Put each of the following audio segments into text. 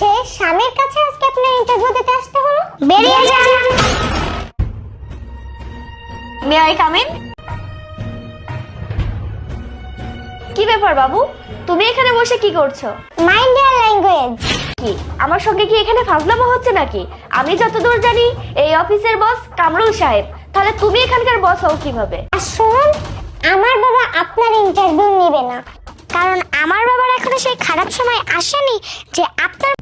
সে স্বামীর কাছে আজকে আপনার ইন্টারভিউ দিতে আসতে হলো? বেরিয়ে যান। মে আই কাম ইন কি ব্যাপার বাবু? তুমি এখানে বসে কি করছ? মাইন্ড ইয়ার ল্যাঙ্গুয়েজ কি? আমার সঙ্গে কি এখানে ফাজলামো হচ্ছে নাকি? আমি যতদূর জানি এই অফিসের বস কামরুল সাহেব। তাহলে তুমি এখানকার বস হও কীভাবে? শুনুন আমার বাবা আপনার ইন্টারভিউ নেবে না। কারণ আমার বাবার এখনও সেই খারাপ সময় আসেনি যে আপনার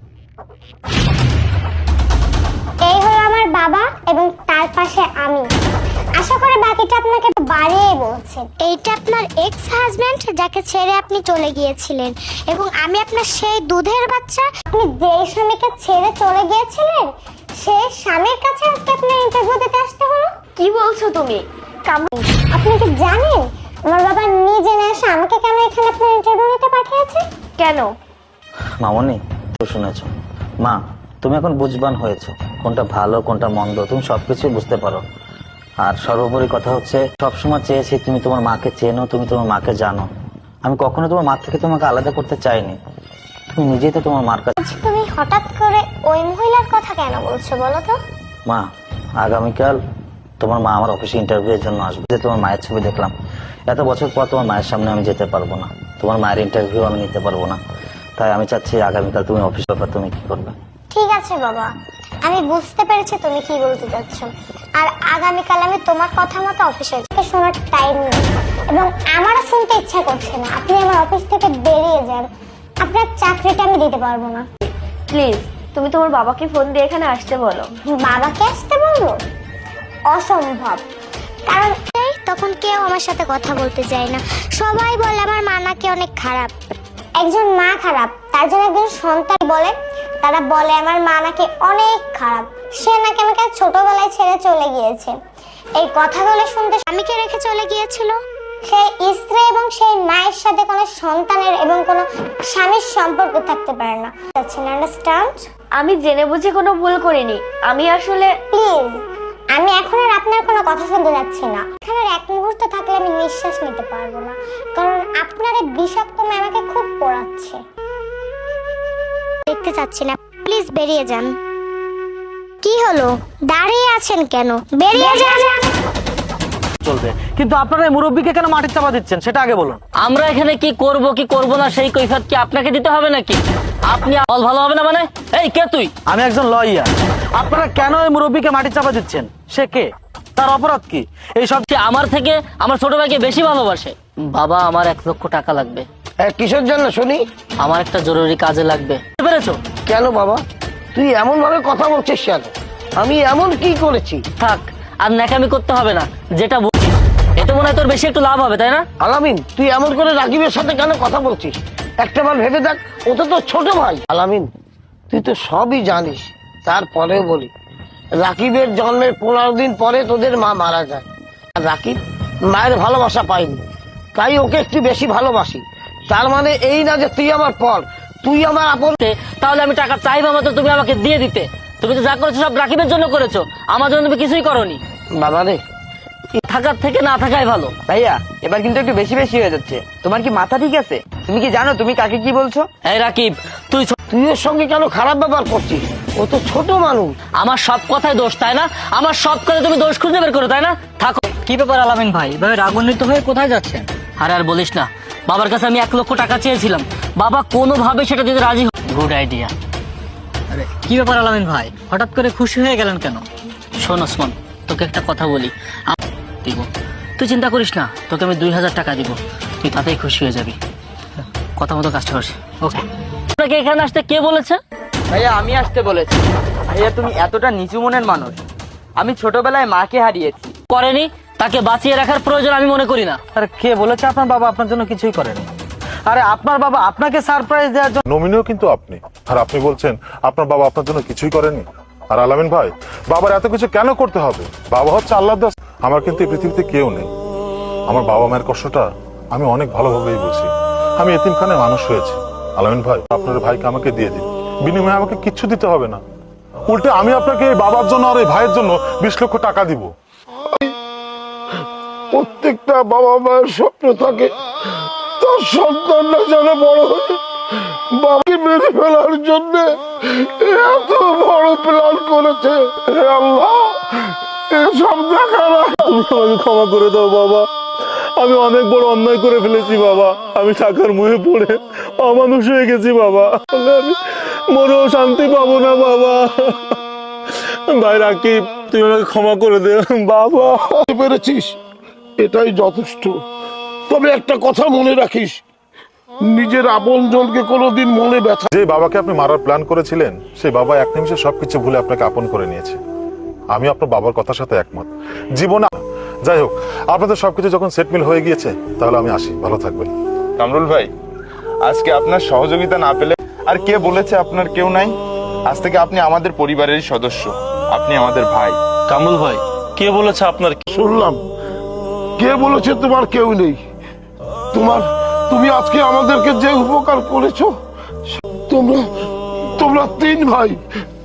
এই হলো আমার বাবা এবং তার পাশে আমি। আশা করি বাকিটা আপনাকে বাড়িয়ে বলছেন এইটা আপনার এক্স হাজবেন্ড যাকে ছেড়ে আপনি চলে গিয়েছিলেন এবং আমি আপনার সেই দুধের বাচ্চা। আপনি যেই স্বামীকে ছেড়ে চলে গিয়েছিলেন সেই স্বামীর কাছে আজকে আপনার ইন্টারভিউ দিতে আসতে হলো? কি বলছো তুমি? কামরুল আপনি কি জানেন আমার বাবা নিজে না এসে আমাকে কেন এখানে আপনার ইন্টারভিউ নিতে পাঠিয়েছে? কেন? মামনি তো শুনেছ। মা তুমি এখন বুঝবান হয়েছো কোনটা ভালো কোনটা মন্দ তুমি সবকিছু বুঝতে পারো। আর সর্বোপরি কথা হচ্ছে সবসময় চেয়েছি তুমি তোমার মাকে চেনো তুমি তোমার মাকে জানো। আমি কখনো তোমার মা থেকে তোমাকে আলাদা করতে চাইনি। তুমি নিজেই তো তোমার মার কাছে তুমি হঠাৎ করে ওই মহিলার কথা কেন বলছো বলো তো? মা আগামীকাল তোমার মা আমার অফিসে ইন্টারভিউ এর জন্য আসবে। যে তোমার মায়ের ছবি দেখলাম। এত বছর পর তোমার মায়ের সামনে আমি যেতে পারব না। তোমার মায়ের ইন্টারভিউ আমি নিতে পারব না। তাই আমি চাচ্ছি আগামীকাল তুমি অফিস ব্যাপার তুমি কি করবে? ঠিক আছে বাবা। আমি বুঝতে পেরেছি তুমি কি বলতে চাচ্ছ। আর আগামীকাল আমি তোমার কথা মতো অফিসে যাই। শোনার টাইম নেই। এবং আমারও শুনতে ইচ্ছা করছে না। আপনি আমার অফিস থেকে বেরিয়ে যান। আপনার চাকরিটা আমি দিতে পারব না। প্লিজ তুমি তোমার বাবাকে ফোন দিয়ে এখানে আসতে বলো। বাবাকে আসতে বলব? অসম্ভব। কারণ এই তখন কেউ আমার সাথে কথা বলতে চায় না। সবাই বলে আমার মা নাকি অনেক খারাপ। একজন মা খারাপ তার জন্য একজন সন্তান বলে তারা বলে আমার মা নাকি অনেক খারাপ। সে নাকি আমাকে ছোটবেলায় ছেড়ে চলে গিয়েছে। এই কথাগুলো শুনতে স্বামীকে রেখে চলে গিয়েছিল। সেই স্ত্রী এবং সেই মায়ের সাথে কোনো সন্তানের এবং কোনো স্বামীর সম্পর্ক থাকতে পারে না। আন্ডারস্ট্যান্ড আমি জেনে বুঝে কোনো ভুল করিনি। আমি আসলে প্লিজ আমি এখন আর আপনার কোনো কথা শুনতে যাচ্ছি না। এখানে আর এক মুহূর্ত থাকলে আমি নিঃশ্বাস নিতে পারব না। কারণ আপনার এই বিষাক্ত আমাকে খুব পড়াচ্ছে। দেখতে চাচ্ছি না। প্লিজ বেরিয়ে যান। কি হলো? দাঁড়িয়ে আছেন কেন? বেরিয়ে যান। চলবে। কিন্তু আপনারা মুরব্বীকে কেন মাটির চাপা দিচ্ছেন? সেটা আগে বলুন। আমরা এখানে কি করব কি করব না সেই কৈফিয়ত কি আপনাকে দিতে হবে নাকি? আপনি অল ভালো হবে না মানে? এই কে তুই? আমি একজন লয়ার আপনারা কেন এই মুরব্বীকে মাটির চাপা দিচ্ছেন? সে কে? তার অপরাধ কি? এই সব সে আমার থেকে আমার ছোট ভাইকে বেশি ভালোবাসে বাবা আমার এক লক্ষ টাকা লাগবে। কিসের জন্য শুনি? আমার একটা জরুরি কাজে লাগবে। পেরেছ? কেন বাবা? তুই এমন ভাবে কথা বলছিস কেন? আমি এমন কি করেছি? থাক আর ন্যাকামি করতে হবে না। যেটা বলছিস এতে মনে হয় তোর বেশি একটু লাভ হবে তাই না? আলামিন তুই এমন করে রাকিবের সাথে কেন কথা বলছিস? একটা বার ভেবে দেখ ও তো তোর ছোট ভাই। আলামিন তুই তো সবই জানিস। তারপরেও বলি রাকিবের জন্মের পনেরো দিন পরে তোদের মা মারা যায়। আর রাকিব মায়ের ভালোবাসা পাইনি তাই ওকে একটু বেশি ভালোবাসি। তার মানে এই না যে তুই আমার পর তুই আমার আপন তাহলে আমি টাকা চাইবা মতো তুমি আমাকে দিয়ে দিতে। তুমি তো যা করেছ সব রাকিবের জন্য করেছ আমার জন্য তুমি কিছুই করনি। বাবা রে। থাকার থেকে না থাকাই ভালো। ভাইয়া এবার কিন্তু একটু বেশি বেশি হয়ে যাচ্ছে। তোমার কি মাথা ঠিক আছে? তুমি কি জানো তুমি কাকে কি বলছো? এই রাকিব তুই তুই ওর সঙ্গে কেন খারাপ ব্যবহার করছিস? ও তো ছোট মানুষ। আমার সব কথাই দোষ তাই না? আমার সব কথায় তুমি দোষ খুঁজে বের করো তাই না? থাকো। কি ব্যাপার আলামিন ভাই? এভাবে রাগান্বিত হয়ে কোথায় যাচ্ছেন? আরে আর বলিস না। বাবার কাছে আমি এক লক্ষ টাকা চেয়েছিলাম। বাবা কোনোভাবে সেটা দিতে রাজি গুড আইডিয়া আরে কি ব্যাপার আলামিন ভাই? হঠাৎ করে খুশি হয়ে গেলেন কেন? শোন ওসমান তোকে একটা কথা বলি। দিব। তুই চিন্তা করিস না তোকে আমি দুই হাজার টাকা দিব। তুই তাতেই খুশি হয়ে যাবি। কথা মতো কাজটা করিস। ওকে আপনাকে এখানে আসতে কে বলেছে? ভাইয়া আমি আসতে বলেছি। ভাইয়া তুমি এতটা নিচু মনের মানুষ। আমি ছোটবেলায় মাকে হারিয়েছি। করেনি তাকে বাঁচিয়ে রাখার প্রয়োজন আমি মনে করি না। আরে কে বলেছে আপনার বাবা আপনার জন্য কিছুই করেনি? আরে আপনার বাবা আপনাকে সারপ্রাইজ দেওয়ার জন্য নমিনিও কিন্তু আপনি। আর আপনি বলছেন আপনার বাবা আপনার জন্য কিছুই করেনি। আর আলামিন ভাই বাবার এত কিছু কেন করতে হবে? বাবা হচ্ছে আল্লাহ দাস। আমার কিন্তু এই পৃথিবীতে কেউ নেই। আমার বাবা মায়ের কষ্টটা আমি অনেক ভালোভাবেই বুঝি। আমি এতিমখানে মানুষ হয়েছি। আলামিন ভাই আপনার ভাইকে আমাকে দিয়ে দিন। বিনিময়ে আমাকে কিচ্ছু দিতে হবে না। উল্টে আমি আপনাকে এই বাবার জন্য আর এই ভাইয়ের জন্য বিশ লক্ষ টাকা দিব। প্রত্যেকটা বাবা মায়ের স্বপ্ন থাকে তার সন্তানরা যেন বড় হয়ে। বাবাকে মেরে ফেলার জন্য এত বড় প্ল্যান করেছে। হে আল্লাহ এসব আগে তুমি আমাকে ক্ষমা করে দাও বাবা। আমি অনেক বড় অন্যায় করে ফেলেছি বাবা। আমি টাকার মুখে পড়ে অমানুষ হয়ে গেছি বাবা। আমি মরেও শান্তি পাবো না বাবা। ভাই রাকিব তুমি আমাকে ক্ষমা করে দে বাবা। পেরেছিস? এটাই যথেষ্ট। তবে একটা কথা মনে রাখিস। নিজের আপন জনকে কোনোদিন মনে ব্যথা যে বাবাকে আপনি মারার প্ল্যান করেছিলেন সেই বাবা এক নিমিষে সবকিছু ভুলে আপনাকে আপন করে নিয়েছে। আমি আপনার বাবার কথার সাথে একমত। জীবনে যাই হোক আপনাদের সবকিছু যখন সেটমিল হয়ে গিয়েছে তাহলে আমি আসি। ভালো থাকবেন। কামরুল ভাই আজকে আপনার সহযোগিতা না পেলে আর কে বলেছে আপনার কেউ নাই? আজ থেকে আপনি আমাদের পরিবারেরই সদস্য। আপনি আমাদের ভাই। কামরুল ভাই কে বলেছে আপনার শুনলাম। কে বলেছে তোমার কেউ নেই? তোমার তুমি আজকে আমাদেরকে যে উপকার করেছ তোমরা তোমরা তিন ভাই।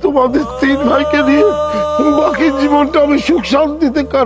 তোমাদের তিন ভাইকে নিয়ে বাকি জীবনটা আমি সুখ শান্তিতে কাটা